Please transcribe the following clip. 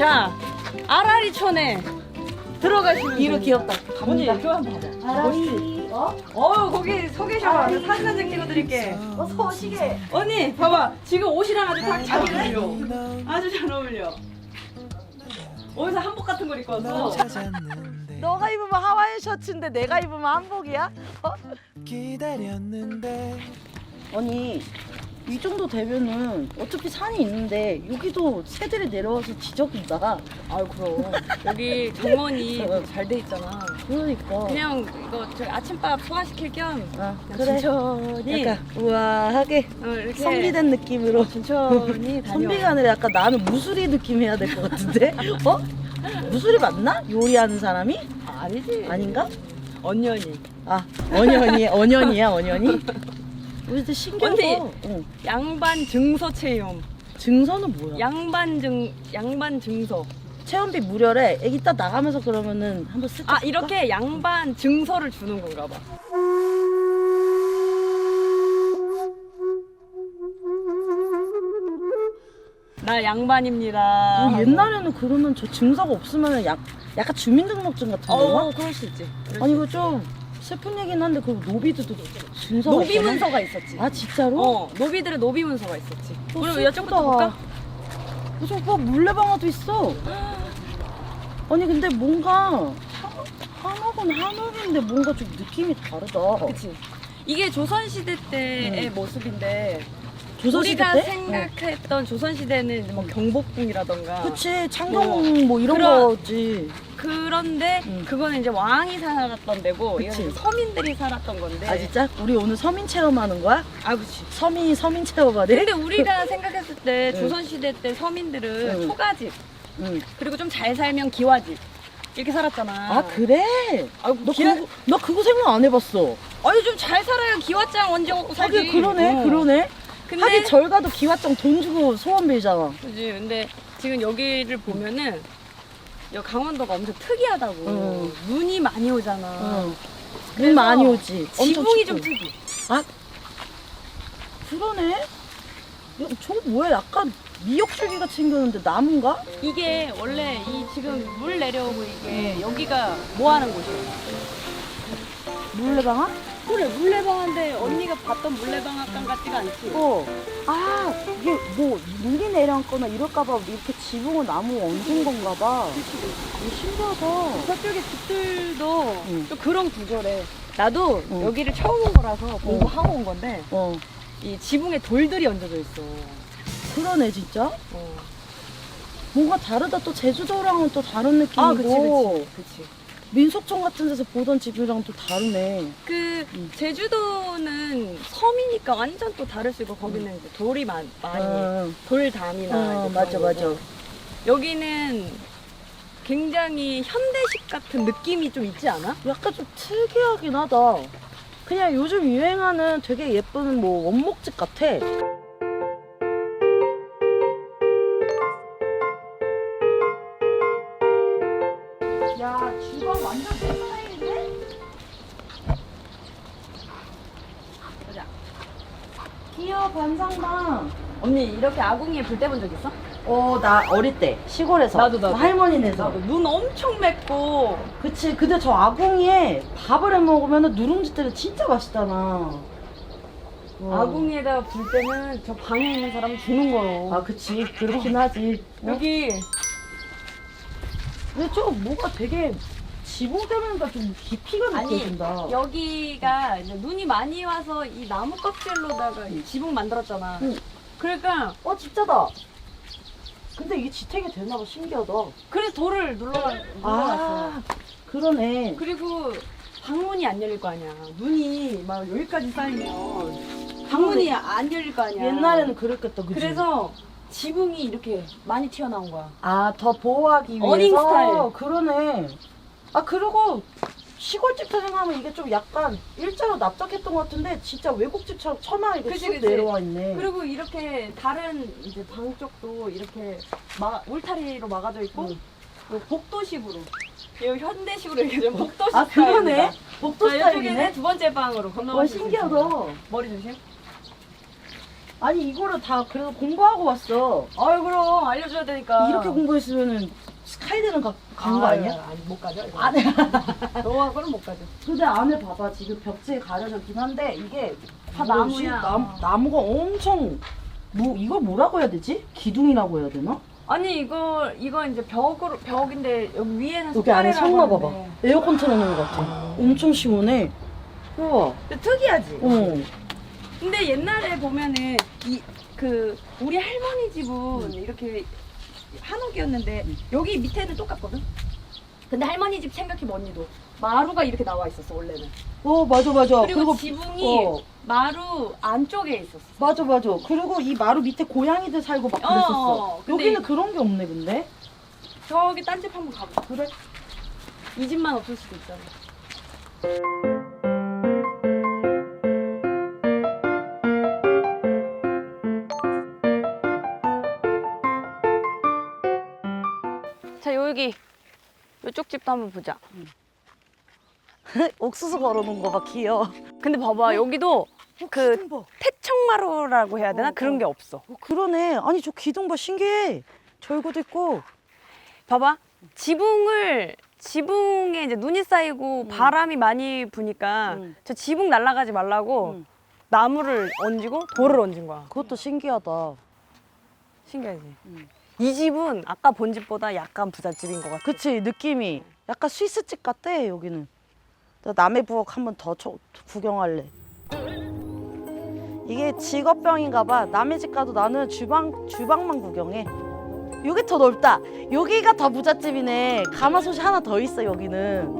자, 아라리촌에 들어가시면 이로 됩니다. 귀엽다. 언니. 이거 한번 봐봐. 아라리. 어? 어, 거기 서 계셔. 사진 한 장 찍어드릴게. 어서 오시게. 언니, 봐봐. 지금 옷이랑 아주 딱 잘 어울려. 아주 잘 어울려. 어디서 한복 같은 걸 입고 왔어? 너가 입으면 하와이 셔츠인데 내가 입으면 한복이야? 어? 기다렸는데 아니 이 정도 되면은 어차피 산이 있는데 여기도 새들이 내려와서 지저분다. 아유, 그럼. 여기 정원이 잘 돼 있잖아. 그러니까. 그냥 이거 저 아침밥 소화시킬 겸 아, 그래. 천천히 약간 우아하게 어, 이렇게 선비된 느낌으로. 천천히 다녀. 선비가 아니라 약간 나는 무수리 느낌 해야 될 것 같은데? 어? 무수리 맞나? 요리하는 사람이? 아니지. 아닌가? 언년이. 아, 언연이, 언연이야, 언연이? 진짜 신기하다. 언니. 어. 양반 증서 체험. 증서는 뭐야? 양반 증 양반 증서. 체험비 무료래. 애기 딱 나가면서 그러면은 한번 쓸아 이렇게 양반 증서를 주는 건가 봐. 나 양반입니다. 어, 옛날에는 그러면 저 증서가 없으면 약, 약간 주민등록증 같은 거? 어 그럴 수 있지. 그럴 아니 수 이거 좀 슬픈 얘기긴 한데 그 노비들도 증서가 노비 있잖아? 문서가 있었지. 아 진짜로? 어 노비들의 노비 문서가 있었지. 어, 우리. 이쪽부터 볼까? 그래서 오빠 물레방아도 있어. 아니 근데 뭔가 한- 한옥은 한옥인데 뭔가 좀 느낌이 다르다. 그치. 이게 조선 시대 때의 모습인데 조선시대 우리가 때? 생각했던 조선 시대는 뭐 경복궁이라던가 어. 그치 창경 뭐 이런 그런- 거지. 그런데 응. 그거는 이제 왕이 살았던 데고 그치. 이거는 서민들이 살았던 건데. 아 진짜? 우리 오늘 서민 체험하는 거야? 아 그치. 서민이 서민 체험하네? 근데 우리가 생각했을 때 응. 조선 시대 때 서민들은 응. 초가집 응. 그리고 좀 잘 살면 기와집 이렇게 살았잖아. 아 그래? 아이고, 너 기와- 그거 나 그거 생각 안 해봤어. 아니 좀 잘 살아야 기와장 언제 먹고 살지. 하긴 그러네, 어. 그러네. 근데 하긴 절 가도 기와장 돈 주고 소원 빌잖아. 그지. 근데 지금 여기를 보면은 여기 강원도가 엄청 특이하다고. 응. 눈이 많이 오잖아. 응. 눈 그래서 많이 오지. 엄청 지붕이 춥고. 좀 특이. 아 그러네. 야, 저거 뭐야? 약간 미역줄기 같이 생겼는데 나무인가? 이게 원래 이 지금 물 내려오고 이게 여기가 뭐 하는 곳이야? 물레방아? 그래 물레방아인데 언니가 봤던 물레방앗간 같지가 않지. 어. 아 이게 뭐 눈이 내려앉거나 이럴까봐 이렇게 지붕을 나무 얹은 건가 봐. 이거 신기하다. 저쪽에 집들도 응. 좀 그런 구조래. 나도 응. 여기를 처음 온 거라서 공부하고 온 건데 어 이 지붕에 돌들이 얹어져 있어. 그러네 진짜. 어. 뭔가 다르다 또 제주도랑은 또 다른 느낌이고 아, 그치, 그치, 그치. 민속촌 같은 데서 보던 집이랑 또 다르네. 그 음. 제주도는 섬이니까 완전 또 다를 수 있고 거기는 이제 돌이 많, 많이 어, 돌담이나 어, 이제 맞아 맞아. 거고. 여기는 굉장히 현대식 같은 느낌이 좀 있지 않아? 약간 좀 특이하긴 하다. 그냥 요즘 유행하는 되게 예쁜 뭐 원목집 같아. 야, 주방 완전 내 스타일인데? 보자. 기어 반상방. 언니 이렇게 아궁이에 불 떼본 적 있어? 어, 나 어릴 때 시골에서 나도, 나도. 할머니네서. 나도 눈 엄청 맵고 그치. 근데 저 아궁이에 밥을 해 먹으면 누룽지 때는 진짜 맛있잖아. 와. 아궁이에다가 불 때는 저 방에 있는 사람 죽는 거요. 아, 그치. 그렇긴 하지. 어? 여기 근데 좀 뭐가 되게 지붕되면서 좀 깊이가 아니 느껴진다. 여기가 이제 눈이 많이 와서 이 나무 껍질로다가 이 지붕 만들었잖아. 응. 그러니까 어 진짜다. 근데 이게 지탱이 되나봐 신기하다. 그래서 돌을 눌러 눌러놨어. 아 그러네. 그리고 방문이 안 열릴 거 아니야. 눈이 막 여기까지 쌓이면 방문이 안 열릴 거 아니야. 옛날에는 그랬겠다, 그지? 그래서 지붕이 이렇게 많이 튀어나온 거야. 아 더 보호하기 위해서. 어닝 스타일. 그러네. 아 그리고 시골집 생각하면 이게 좀 약간 일자로 납작했던 것 같은데 진짜 외국집처럼 천하 이게 그치, 쭉 그치. 내려와 있네. 그리고 이렇게 다른 이제 방 쪽도 이렇게 막 울타리로 막아져 있고 응. 그리고 복도식으로 여기 현대식으로 이렇게 좀 복도식 아 그러네. 복도 스타일이네. 두 번째 방으로 와 건너갈 수 신기하다. 머리 조심. 아니 이거를 다 그래도 공부하고 왔어. 아유 그럼 알려줘야 되니까. 이렇게 공부했으면은 스카이대는 가, 간거 아니야? 아니 못 가죠. 이거. 안에 너하고는 못 가죠. 근데 안에 봐봐 지금 벽지에 가려졌긴 한데 이게 다? 나무야. 나, 나무가 엄청 뭐 이걸 뭐라고 해야 되지? 기둥이라고 해야 되나? 아니 이거 이거 이제 벽으로 벽인데 여기 위에는 여기 안에 성나 봐봐. 하는데. 에어컨 틀어놓은 것 같아. 엄청 시원해. 우와. 근데 특이하지. 어. 근데 옛날에 보면은 이 그 우리 할머니 집은 이렇게 한옥이었는데 여기 밑에는 똑같거든. 근데 할머니 집 생각해봐 언니도 마루가 이렇게 나와 있었어 원래는. 어 맞아 맞아. 그리고, 지붕이 어. 마루 안쪽에 있었어. 맞아 맞아. 그리고 이 마루 밑에 고양이들 살고 막 그랬었어. 어, 근데 여기는 이- 그런 게 없네 근데. 저기 딴 집 한번 가보자. 그래? 이 집만 없을 수도 있잖아. 자 여기 이쪽 집도 한번 보자. 옥수수 걸어놓은 거 봐 귀여워. 근데 봐봐 여기도 그 기둥 봐. 태청마루라고 해야 되나 어, 그런 어. 게 없어. 어, 그러네. 아니 저 기둥 봐 신기해. 절구도 있고. 봐봐 지붕을 지붕에 이제 눈이 쌓이고 바람이 많이 부니까 음. 저 지붕 날아가지 말라고 음. 나무를 얹고 돌을 얹은 거야. 그것도 신기하다. 신기하지. 음. 이 집은 아까 본 집보다 약간 부잣집인 것 같아. 그치 느낌이 약간 스위스집 같아 여기는. 나 남해 부엌 한 번 더 쳐- 구경할래. 이게 직업병인가 봐. 남의 집 가도 나는 주방 주방만 구경해. 여기 더 넓다. 여기가 더 부잣집이네. 가마솥이 하나 더 있어 여기는.